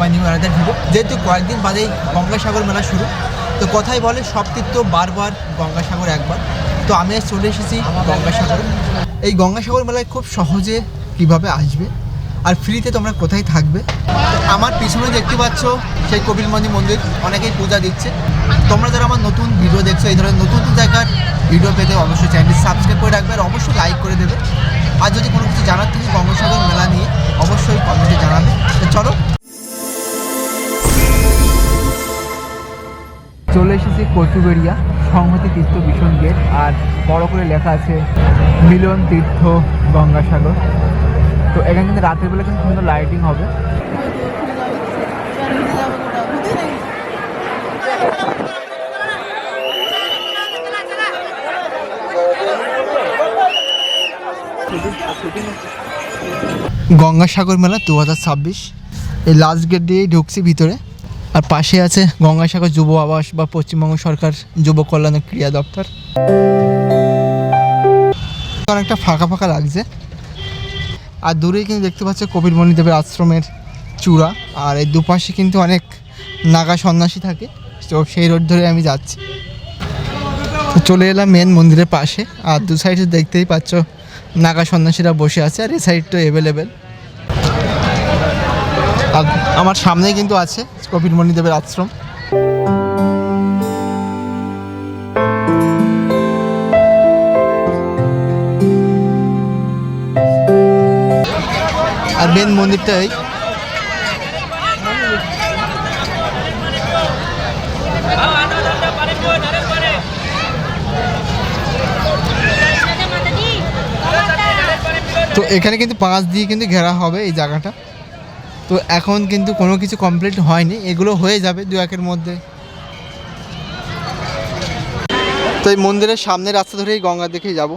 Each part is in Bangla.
মাই নিউ আনাদার ভিডিও যেহেতু কয়েকদিন বাদেই গঙ্গাসাগর মেলা শুরু, তো কথাই বলে সব তীর্থ বারবার গঙ্গাসাগর একবার। তো আমি আজ চলে এসেছি গঙ্গাসাগর। এই গঙ্গাসাগর মেলায় খুব সহজে কীভাবে আসবে আর ফ্রিতে তোমরা কোথায় থাকবে? আমার পিছনে দেখতে পাচ্ছ সেই কপিলমণি মন্দির, অনেকেই পূজা দিচ্ছে। তোমরা যারা আমার নতুন ভিডিও দেখছ, এই ধরনের নতুন নতুন জায়গার ভিডিও পেতে অবশ্যই চ্যানেলটি সাবস্ক্রাইব করে রাখবে আর অবশ্যই লাইক করে দেবে। আর যদি কোনো কিছু জানার থাকে গঙ্গাসাগর মেলা নিয়ে, অবশ্যই কমেন্টে জানাবে। চলো চলে এসেছি কচুবেড়িয়া, সংহতি তীর্থ ভীষণ গেট আর বড় করে লেখা আছে, মিলন তীর্থ গঙ্গাসাগর। তো এখানে কিন্তু রাতের বেলা কিন্তু সুন্দর লাইটিং হবে। গঙ্গাসাগর মেলা দু হাজার ছাব্বিশ। এই লাস্ট গেট দিয়েই ঢুকছি ভিতরে। আর পাশে আছে গঙ্গাসাগর যুব আবাস বা পশ্চিমবঙ্গ সরকার যুব কল্যাণ ও ক্রীড়া দপ্তর। অনেকটা ফাঁকা ফাঁকা লাগছে। আর দূরেই কিন্তু দেখতে পাচ্ছ কপিলমণি দেবের আশ্রমের চূড়া। আর এই দুপাশে কিন্তু অনেক নাগা সন্ন্যাসী থাকে। তো সেই রোড ধরে আমি যাচ্ছি। চলে এলাম মেন মন্দিরের পাশে। আর দু সাইডে দেখতেই পাচ্ছ নাগা সন্ন্যাসীরা বসে আছে। আর এই সাইডটা অ্যাভেলেবেল আমার সামনেই কিন্তু আছে কপিলমণি দেবের আশ্রম। আর মেন মন্দিরটা এই তো এখানে কিন্তু পাঁচ দিয়ে কিন্তু ঘেরা হবে এই জায়গাটা। তো এখন কিন্তু কোনো কিছু কমপ্লিট হয়নি, এগুলো হয়ে যাবে দু একের মধ্যে। তো এই মন্দিরের সামনে রাস্তা ধরেই গঙ্গা দেখেই যাব।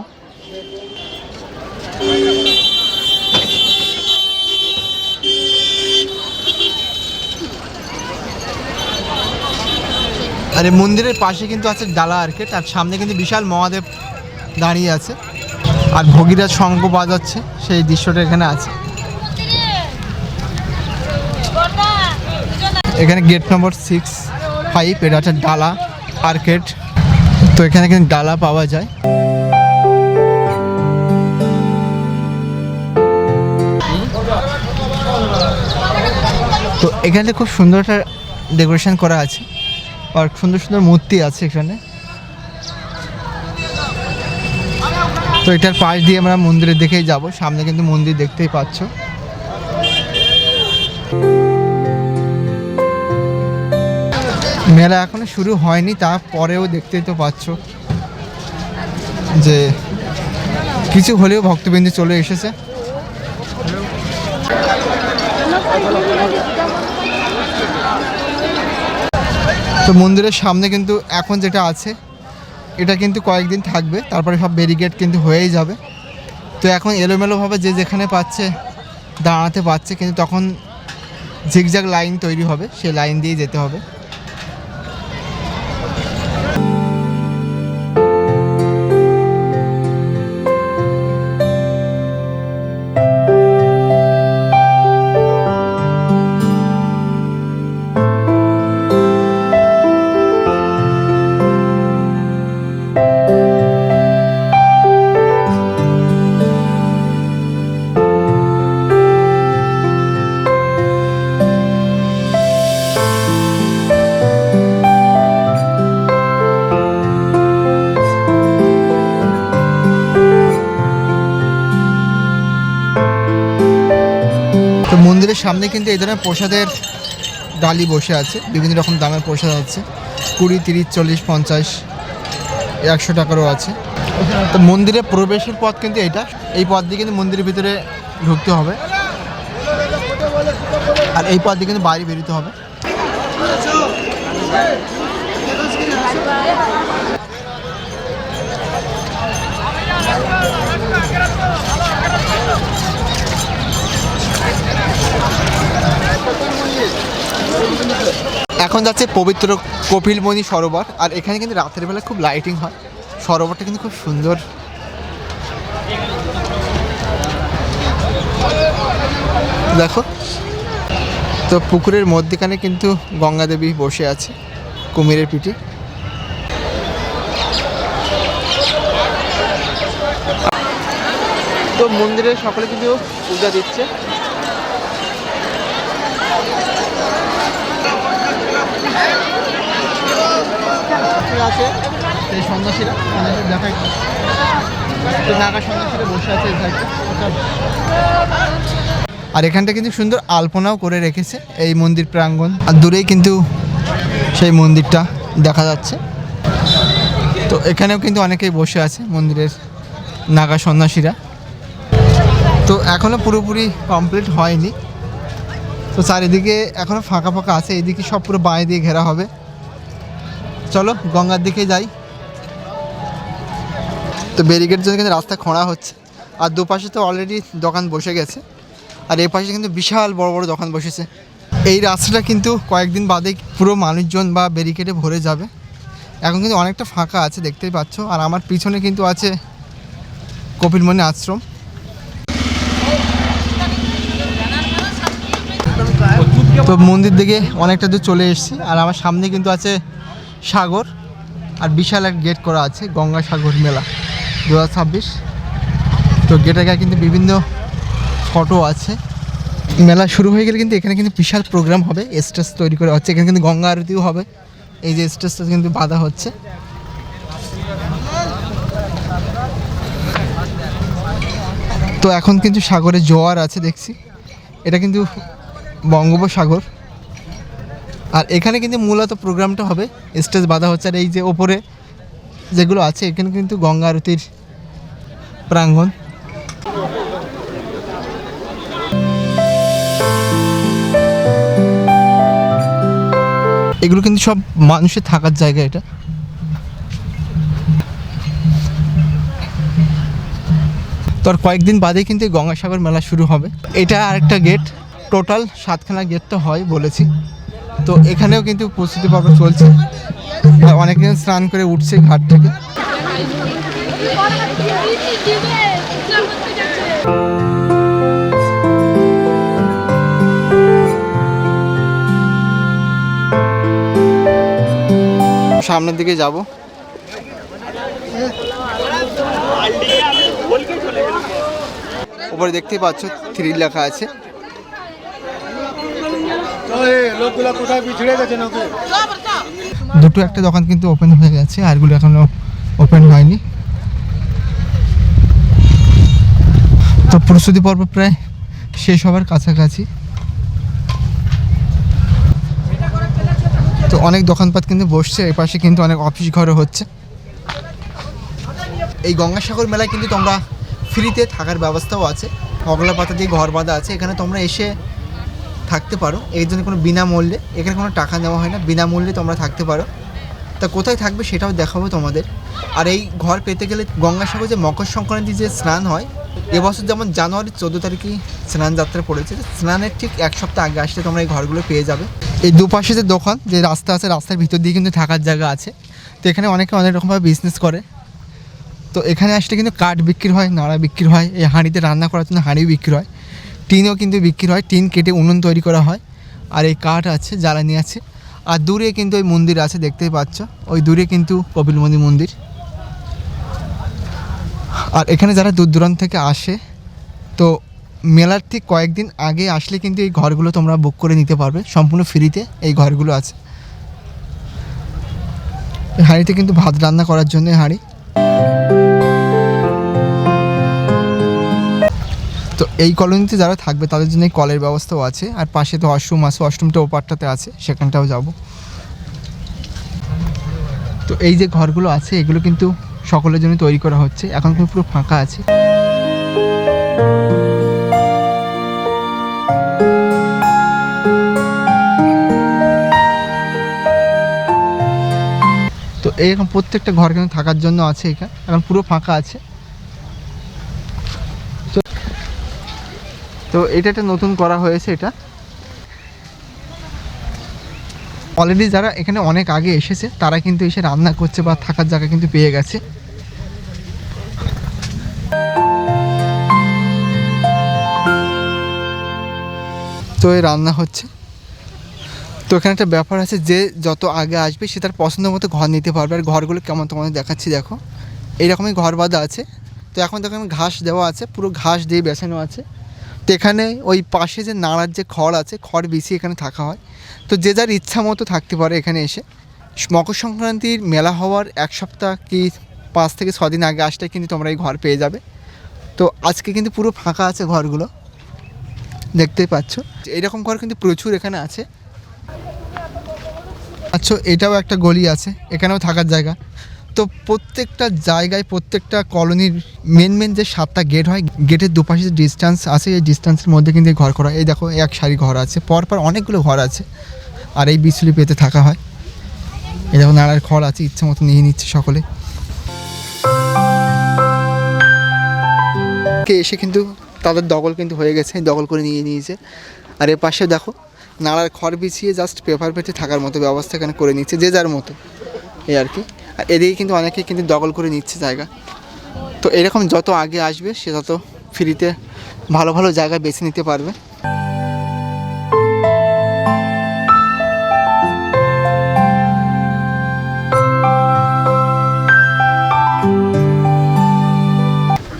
আর এই মন্দিরের পাশে কিন্তু আছে ডালা আর্কেট, আর সামনে কিন্তু বিশাল মহাদেব দাঁড়িয়ে আছে। আর ভগীরাজ শঙ্খ বাজাচ্ছে, সেই দৃশ্যটা এখানে আছে। এখানে গেট নম্বর সিক্স ফাইভ এটা হচ্ছে ডালা আর্কেট তো এখানে কিন্তু ডালা পাওয়া যায়। তো এখানে খুব সুন্দর একটা ডেকোরেশন করা আছে, আর সুন্দর সুন্দর মূর্তি আছে এখানে। তো এটার পাশ দিয়ে আমরা মন্দিরের দিকেই যাব, সামনে কিন্তু মন্দির দেখতেই পাচ্ছ। মেলা এখনও শুরু হয়নি, তারপরেও দেখতেই তো পাচ্ছ যে কিছু হলেও ভক্তবৃন্দি চলে এসেছে। তো মন্দিরের সামনে কিন্তু এখন যেটা আছে, এটা কিন্তু কয়েকদিন থাকবে, তারপরে সব ব্যারিকেড কিন্তু হয়েই যাবে। তো এখন এলোমেলোভাবে যে যেখানে পাচ্ছে, দাঁড়াতে পারছে, কিন্তু তখন ঝিকঝাক লাইন তৈরি হবে, সেই লাইন দিয়ে যেতে হবে। সামনে কিন্তু এই ধরনের প্রসাদের ডালি বসে আছে, বিভিন্ন রকম দামের প্রসাদ আছে। কুড়ি, তিরিশ, চল্লিশ, পঞ্চাশ, একশো টাকারও আছে। তো মন্দিরে প্রবেশের পথ কিন্তু এটা এই পথ দিয়ে কিন্তু মন্দিরের ভিতরে ঢুকতে হবে। আর এই পথ দিয়ে কিন্তু বাইরে বেরোতে হবে। এখন যাচ্ছে পবিত্র কপিলমণি সরোবর, আর এখানে কিন্তু রাতের বেলা খুব লাইটিং হয়। সরোবরটা কিন্তু খুব সুন্দর। দেখো, তো পুকুরের মধ্যেখানে কিন্তু গঙ্গা দেবী বসে আছে, কুমিরের পিঠে। তো মন্দিরে সকলে কিন্তু পূজা দিচ্ছে। আছে। সেই সন্ন্যাসীরা সন্ন্যাসী দেখাই। তো নাগা সন্ন্যাসীরা বসে আছে আর এখানটা কিন্তু সুন্দর আলপনাও করে রেখেছে এই মন্দির প্রাঙ্গণ। আর দূরেই কিন্তু সেই মন্দিরটা দেখা যাচ্ছে। তো এখানেও কিন্তু অনেকেই বসে আছে মন্দিরের নাগা সন্ন্যাসীরা তো এখনও পুরোপুরি কমপ্লিট হয়নি। তো চারিদিকে এখনও ফাঁকা ফাঁকা আছে এইদিকে সব পুরো বাঁয়ে দিয়ে ঘেরা হবে। চলো, গঙ্গার দিকে যাই। তো ব্যারিকেড জন্য কিন্তু রাস্তা খোঁড়া হচ্ছে। আর দুপাশে তো অলরেডি দোকান বসে গেছে। আর এই পাশে কিন্তু বিশাল বড় বড় দোকান বসেছে। এই রাস্তাটা কিন্তু কয়েকদিন বাদে পুরো মানুষজন বা ব্যারিকেডে ভরে যাবে। এখন কিন্তু অনেকটা ফাঁকা আছে, দেখতেই পাচ্ছ। আর আমার পিছনে কিন্তু আছে কপিলমণি আশ্রম। তো মন্দির দিকে অনেকটা দূর চলে এসেছি। আর আমার সামনে কিন্তু আছে সাগর আর বিশাল এক গেট করা আছে, গঙ্গা সাগর মেলা দু হাজার ছাব্বিশ। তো গেটের গায়ে কিন্তু বিভিন্ন ফটো আছে। মেলা শুরু হয়ে গেলে কিন্তু এখানে কিন্তু বিশাল প্রোগ্রাম হবে স্টেজ তৈরি করা হচ্ছে। এখানে কিন্তু গঙ্গা আরতিও হবে। এই যে স্টেজটা কিন্তু বাঁধা হচ্ছে। তো এখন কিন্তু সাগরে জোয়ার আছে দেখছি। এটা কিন্তু বঙ্গোপসাগর। আর এখানে কিন্তু মূলত প্রোগ্রামটা হবে। স্টেজ বাঁধা হচ্ছে আর এই যে ওপরে যেগুলো আছে, এখানে কিন্তু গঙ্গা আরতির প্রাঙ্গণ। এগুলো কিন্তু সব মানুষের থাকার জায়গা এটা। তো আর কয়েকদিন বাদেই কিন্তু গঙ্গাসাগর মেলা শুরু হবে। এটা আরেকটা গেট টোটাল সাতখানা গেট তো হয় বলেছি। তো এখানেও কিন্তু প্রস্তুতি পর্ব চলছে। অনেকজন স্নান করে উঠছে ঘাট থেকে। সামনের দিকে যাব। উপরে দেখতেই পাচ্ছ থ্রি লেখা আছে লোকগুলো কোথায় বিছড়ে গেছে নাকি দুটো একটা দোকান কিন্তু ওপেন হয়ে গেছে আর আরগুলো এখনও ওপেন হয়নি। তো প্রস্তুতি পর্ব প্রায় শেষ হবার কাছাকাছি। তো অনেক দোকানপাট কিন্তু বসছে এই পাশে কিন্তু অনেক অফিস ঘরও হচ্ছে। এই গঙ্গাসাগর মেলায় কিন্তু তোমরা ফ্রিতে থাকার ব্যবস্থাও আছে। অগলা পাতা দিয়ে ঘর বাঁধা আছে, এখানে তোমরা এসে থাকতে পারো। এর জন্য কোনো বিনামূল্যে, এখানে কোনো টাকা নেওয়া হয় না, বিনামূল্যে তোমরা থাকতে পারো। তা কোথায় থাকবে সেটাও দেখাবো তোমাদের। আর এই ঘর পেতে গেলে গঙ্গাসাগর যে মকর সংক্রান্তি যে স্নান হয় এবছর যেমন জানুয়ারির চোদ্দ তারিখে স্নান যাত্রা পড়েছে স্নানের ঠিক এক সপ্তাহ আগে আসলে তোমরা এই ঘরগুলো পেয়ে যাবে। এই দুপাশে যে দোকান, যে রাস্তা আছে, রাস্তার ভিতর দিয়ে কিন্তু থাকার জায়গা আছে। তো এখানে অনেকে অনেক রকমভাবে বিজনেস করে। তো এখানে আসলে কিন্তু কাঠ বিক্রি হয়, নাড়া বিক্রি হয়, এই হাঁড়িতে রান্না করার জন্য হাঁড়িও বিক্রি হয়। টিনও কিন্তু বিক্রি হয়, টিন কেটে উনুন তৈরি করা হয়, আর এই কাঠ আছে, জ্বালানি আছে, আর দূরে কিন্তু ওই মন্দির আছে, দেখতেই পাচ্ছ, ওই দূরে কিন্তু কপিলমণি মন্দির। আর এখানে যারা দূর দূরান্ত থেকে আসে, তো মেলার ঠিক কয়েকদিন আগে আসলে কিন্তু এই ঘরগুলো তোমরা বুক করে নিতে পারবে, সম্পূর্ণ ফ্রিতে এই ঘরগুলো আছে। হাঁড়িতে কিন্তু ভাত রান্না করার জন্য হাঁড়ি। এই কলোনিতে যারা থাকবে, তাদের জন্য কলের ব্যবস্থাও আছে। আর পাশে তো ওয়াশরুম আছে ওয়াশরুমটা ওপারটাতে আছে, সেখানটাও যাব। তো এই যে ঘরগুলো আছে, এগুলো কিন্তু সকলের জন্য তৈরি করা হচ্ছে। এখন কিন্তু পুরো ফাঁকা আছে। তো এরকম প্রত্যেকটা ঘর কিন্তু থাকার জন্য আছে এখানে। এখন পুরো ফাঁকা আছে। তো এটা একটা নতুন করা হয়েছে এটা। অলরেডি যারা এখানে অনেক আগে এসেছে, তারা কিন্তু এসে রান্না করছে বা থাকার জায়গা কিন্তু পেয়ে গেছে। তো এই রান্না হচ্ছে। তো এখানে একটা ব্যাপার আছে, যে যত আগে আসবে সে তার পছন্দ মতো ঘর নিতে পারবে। আর ঘরগুলো কেমন তোমাদের দেখাচ্ছি, দেখো। এইরকমই ঘর বাঁধা আছে। তো এখন দেখো ঘাস দেওয়া আছে, পুরো ঘাস দিয়ে বেছানো আছে। তো এখানে ওই পাশে যে নাড়ার যে খড় আছে, খড় বিছিয়ে এখানে থাকা হয়। তো যে যার ইচ্ছা মতো থাকতে পারে এখানে এসে। মকর সংক্রান্তির মেলা হওয়ার এক সপ্তাহ কি পাঁচ থেকে ছ দিন আগে আসলে কিন্তু তোমরা এই ঘর পেয়ে যাবে। তো আজকে কিন্তু পুরো ফাঁকা আছে ঘরগুলো। দেখতেই পাচ্ছ। এইরকম ঘর কিন্তু প্রচুর এখানে আছে। আচ্ছা এটাও একটা গলি আছে। এখানেও থাকার জায়গা। তো প্রত্যেকটা জায়গায়, প্রত্যেকটা কলোনির মেন মেন যে সাতটা গেট হয় গেটের দুপাশে যে ডিস্টেন্স আছে, এই ডিস্টেন্সের মধ্যে কিন্তু ঘর করা এই দেখো এক সারি ঘর আছে। পরপর অনেকগুলো ঘর আছে। আর এই বিচুলি পেতে থাকা হয়। এই দেখো নাড়ার খড় আছে, ইচ্ছে মতো নিয়ে নিচ্ছে সকলে। কে এসে কিন্তু, তাদের দখল কিন্তু হয়ে গেছে, দখল করে নিয়ে নিয়েছে। আর এ পাশে দেখো নাড়ার খড় বিছিয়ে জাস্ট পেপার পেটে থাকার মতো ব্যবস্থা এখানে করে নিচ্ছে, যে যার মতো। এই আর কি। এদিকে কিন্তু অনেকে কিন্তু দখল করে নিচ্ছে জায়গা। তো এরকম যত আগে আসবে, সে তত ফ্রিতে ভালো ভালো জায়গা বেছে নিতে পারবে।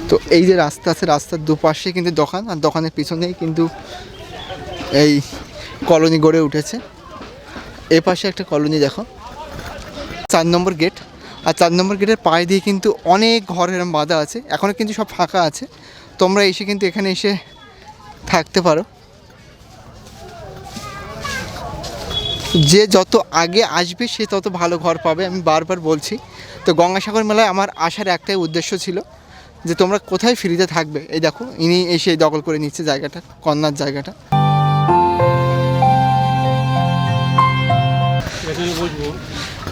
তো এই যে রাস্তা আছে, রাস্তার দুপাশে কিন্তু দোকান, আর দোকানের পিছনেই কিন্তু এই কলোনি গড়ে উঠেছে। এ পাশে একটা কলোনি দেখো। চার নম্বর গেট। আর চার নম্বর গেটের পায়ে দিয়ে কিন্তু অনেক ঘর এরম বাঁধা আছে। এখনও কিন্তু সব ফাঁকা আছে। তোমরা এসে কিন্তু এখানে এসে থাকতে পারো। যে যত আগে আসবে, সে তত ভালো ঘর পাবে, আমি বারবার বলছি। তো গঙ্গাসাগর মেলায় আমার আসার একটাই উদ্দেশ্য ছিল যে তোমরা কোথায় ফ্রিতে থাকবে। এই দেখো, ইনি এসে দখল করে নিচ্ছে জায়গাটা, কন্যার জায়গাটা।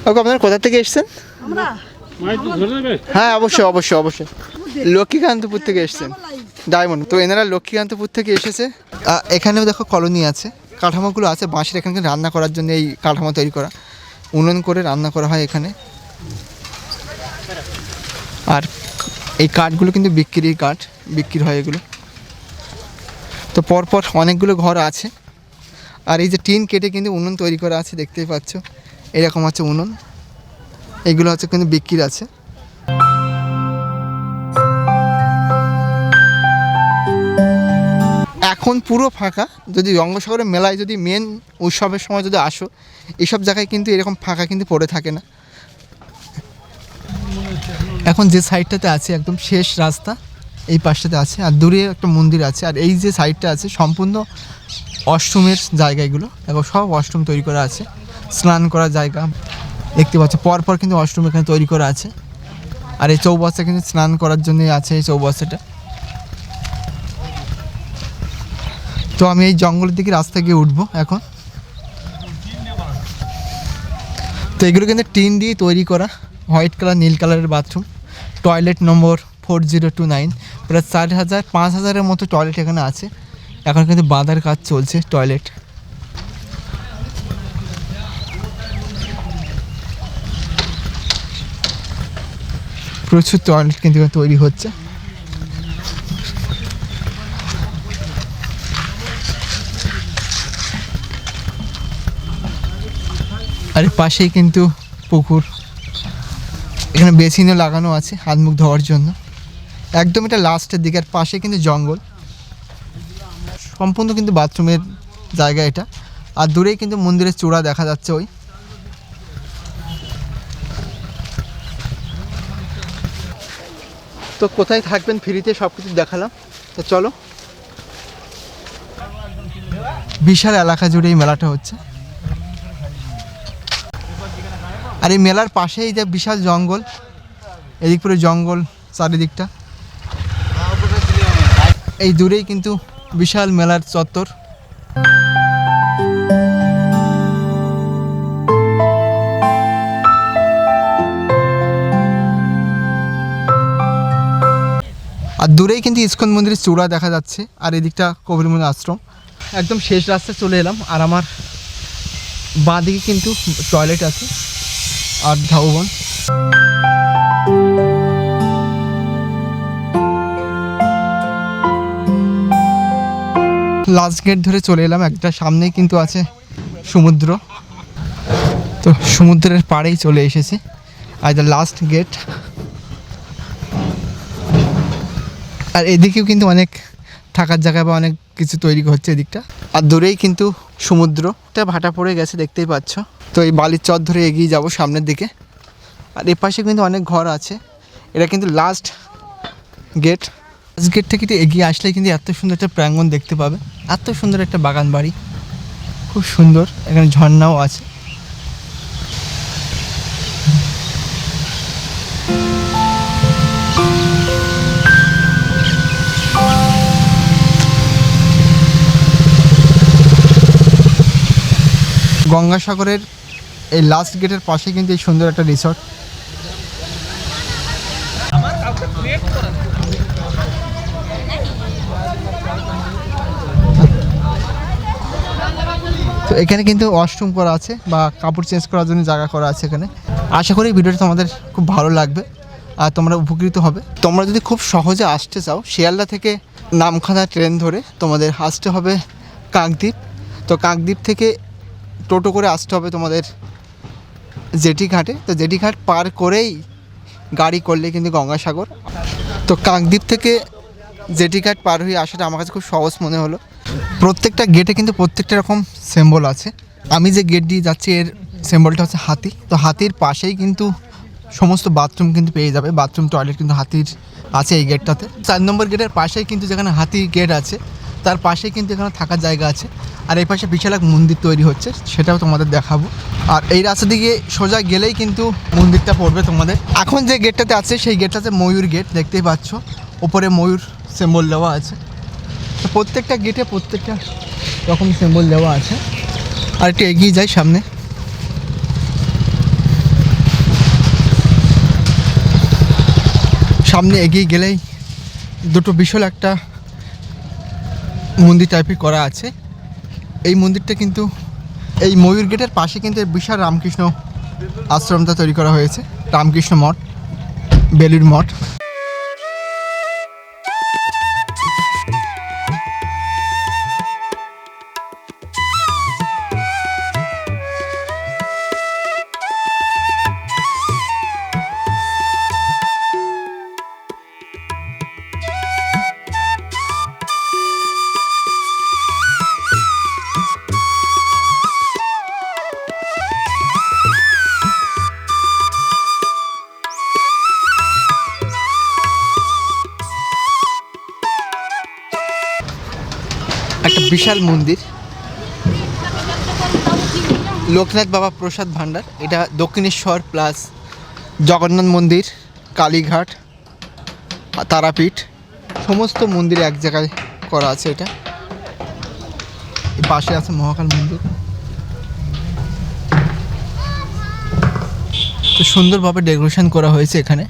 ওকে আপনারা কোথা থেকে এসেছেন? হ্যাঁ অবশ্যই অবশ্যই অবশ্যই। লক্ষ্মীকান্তপুর থেকে এসেছেন। ডায়মন্ড। তো এনারা লক্ষ্মীকান্তপুর থেকে এসেছে। এখানেও দেখো কলোনি আছে। কাঠামোগুলো আছে বাঁশের এখানে রান্না করার জন্য এই কাঠামো তৈরি করা। উনুন করে রান্না করা হয় এখানে। আর এই কাঠগুলো কিন্তু বিক্রির কাঠ বিক্রি হয় এগুলো। তো পরপর অনেকগুলো ঘর আছে। আর এই যে টিন কেটে কিন্তু উনুন তৈরি করা আছে দেখতেই পাচ্ছ। এরকম আছে উনুন। এগুলো হচ্ছে কিন্তু বিক্রির আছে। এখন পুরো ফাঁকা, যদি গঙ্গাসাগরের মেলায় যদি মেন উৎসবের সময় যদি আসো এইসব জায়গায় কিন্তু এরকম ফাঁকা কিন্তু পড়ে থাকে না। এখন যে সাইডটাতে আছে একদম শেষ রাস্তা, এই পাশটাতে আছে, আর দূরে একটা মন্দির আছে, আর এই যে সাইডটা আছে সম্পূর্ণ অষ্টমের জায়গা এগুলো দেখো সব অষ্টম তৈরি করা আছে। স্নান করার জায়গা দেখতে পাচ্ছ। পরপর কিন্তু অষ্টম এখানে তৈরি করা আছে। আর এই চৌবাচ্চা কিন্তু স্নান করার জন্যই আছে এই চৌবাচ্চাটা তো আমি এই জঙ্গলের দিকে রাস্তা গিয়ে উঠবো এখন। তো এগুলো কিন্তু টিন দিয়ে তৈরি করা। হোয়াইট কালার, নীল কালারের বাথরুম। টয়লেট নম্বর ফোর জিরো টু নাইন প্রায় চার হাজার, পাঁচ হাজারের মতো টয়লেট এখানে আছে। এখন কিন্তু বাঁধার কাজ চলছে টয়লেট। প্রচুর টয়লেট কিন্তু তৈরি হচ্ছে। আর পাশেই কিন্তু পুকুর। এখানে বেসিনও লাগানো আছে হাত মুখ ধোয়ার জন্য। একদম এটা লাস্টের দিকে, আর পাশে কিন্তু জঙ্গল। সম্পূর্ণ কিন্তু বাথরুমের জায়গা এটা। আর দূরেই কিন্তু মন্দিরের চূড়া দেখা যাচ্ছে ওই। তো কোথায় থাকবেন ফ্রিতে সব কিছু দেখালাম। তো চলো। বিশাল এলাকা জুড়ে এই মেলাটা হচ্ছে। আর এই মেলার পাশেই যে বিশাল জঙ্গল, এদিক পুরো জঙ্গল চারিদিকটা। এই দূরেই কিন্তু বিশাল মেলার চত্বর। আর দূরেই কিন্তু ইস্কন মন্দিরের চূড়া দেখা যাচ্ছে, আর এদিকটা কবিরমুনি আশ্রম। একদম শেষ রাস্তায় চলে এলাম, আর আমার বাঁদিকে কিন্তু টয়লেট আছে, আর ধাউবন লাস্ট গেট ধরে চলে এলাম, একটা সামনেই কিন্তু আছে সমুদ্র। তো সমুদ্রের পাড়েই চলে এসেছি, আর দ্য লাস্ট গেট। আর এদিকেও কিন্তু অনেক থাকার জায়গা বা অনেক কিছু তৈরি হচ্ছে এদিকটা। আর দূরেই কিন্তু সমুদ্রটা ভাটা পড়ে গেছে, দেখতেই পাচ্ছ। তো এই বালির চর ধরে এগিয়ে যাব সামনের দিকে। আর এ পাশে কিন্তু অনেক ঘর আছে। এটা কিন্তু লাস্ট গেট লাস্ট গেট থেকে এগিয়ে আসলে কিন্তু এত সুন্দর একটা প্রাঙ্গণ দেখতে পাবে। এত সুন্দর একটা বাগান বাড়ি। খুব সুন্দর। এখানে ঝর্ণাও আছে। গঙ্গাসাগরের এই লাস্ট গেটের পাশে কিন্তু এই সুন্দর একটা রিসর্ট তো এখানে কিন্তু ওয়াশরুম করা আছে বা কাপড় চেঞ্জ করার জন্য জায়গা করা আছে এখানে। আশা করি ভিডিওটা তোমাদের খুব ভালো লাগবে আর তোমরা উপকৃত হবে। তোমরা যদি খুব সহজে আসতে চাও, শিয়ালদা থেকে নামখানা ট্রেন ধরে তোমাদের আসতে হবে কাকদ্বীপ। তো কাকদ্বীপ থেকে টোটো করে আসতে হবে তোমাদের জেটি ঘাটে। তো জেটি ঘাট পার করেই গাড়ি করলে কিন্তু গঙ্গাসাগর। তো কাকদ্বীপ থেকে জেটি ঘাট পার হয়ে আসাটা আমার কাছে খুব সহজ মনে হলো। প্রত্যেকটা গেটে কিন্তু প্রত্যেকটা রকম সিম্বল আছে। আমি যে গেট দিয়ে যাচ্ছি, এর সিম্বলটা হচ্ছে হাতি। তো হাতির পাশেই কিন্তু সমস্ত বাথরুম কিন্তু পেয়ে যাবে। বাথরুম টয়লেট কিন্তু হাতির আছে এই গেটটাতে চার নম্বর গেটের পাশেই কিন্তু যেখানে হাতি গেট আছে তার পাশেই কিন্তু এখানে থাকার জায়গা আছে। আর এই পাশে বিশাল এক মন্দির তৈরি হচ্ছে, সেটাও তোমাদের দেখাবো। আর এই রাস্তা দিকে সোজা গেলেই কিন্তু মন্দিরটা পড়বে তোমাদের। এখন যে গেটটাতে আছে, সেই গেটটাতে ময়ূর গেট, দেখতেই পাচ্ছ। ওপরে ময়ূর সিম্বল দেওয়া আছে। তো প্রত্যেকটা গেটে প্রত্যেকটা রকম সিম্বল দেওয়া আছে। আর একটু এগিয়ে যাই সামনে। সামনে এগিয়ে গেলেই দুটো বিশাল একটা মন্দির টাইপের করা আছে। এই মন্দিরটা কিন্তু, এই ময়ূর গেটের পাশে কিন্তু বিশাল রামকৃষ্ণ আশ্রমটা তৈরি করা হয়েছে। রামকৃষ্ণ মঠ বেলুর মঠ। বিশাল মন্দির। লোকনাথ বাবা প্রসাদ ভাণ্ডার। এটা দক্ষিণেশ্বর প্লাস জগন্নাথ মন্দির, কালীঘাট, তারাপীঠ। সমস্ত মন্দির এক জায়গায় করা আছে এটা। পাশে আছে মহাকাল মন্দির। তো সুন্দরভাবে ডেকোরেশন করা হয়েছে এখানে।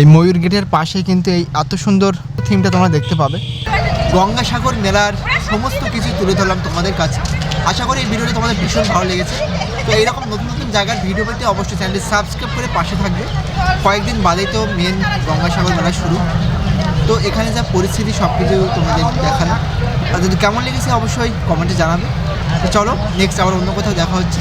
এই ময়ূর গেটের পাশে কিন্তু এই এত সুন্দর থিমটা তোমরা দেখতে পাবে। গঙ্গাসাগর মেলার সমস্ত কিছু তুলে ধরলাম তোমাদের কাছে। আশা করি এই ভিডিওটি তোমাদের ভীষণ ভালো লেগেছে। তো এইরকম নতুন নতুন জায়গার ভিডিও পেতে অবশ্যই চ্যানেলটি সাবস্ক্রাইব করে পাশে থাকবে। কয়েকদিন বাদেই তো মেন গঙ্গাসাগর মেলা শুরু। তো এখানে যা পরিস্থিতি সব কিছু তোমাদের দেখানো আর যদি কেমন লেগেছে অবশ্যই কমেন্টে জানাবে। তো চলো নেক্সট আবার অন্য কোথাও দেখা হচ্ছে।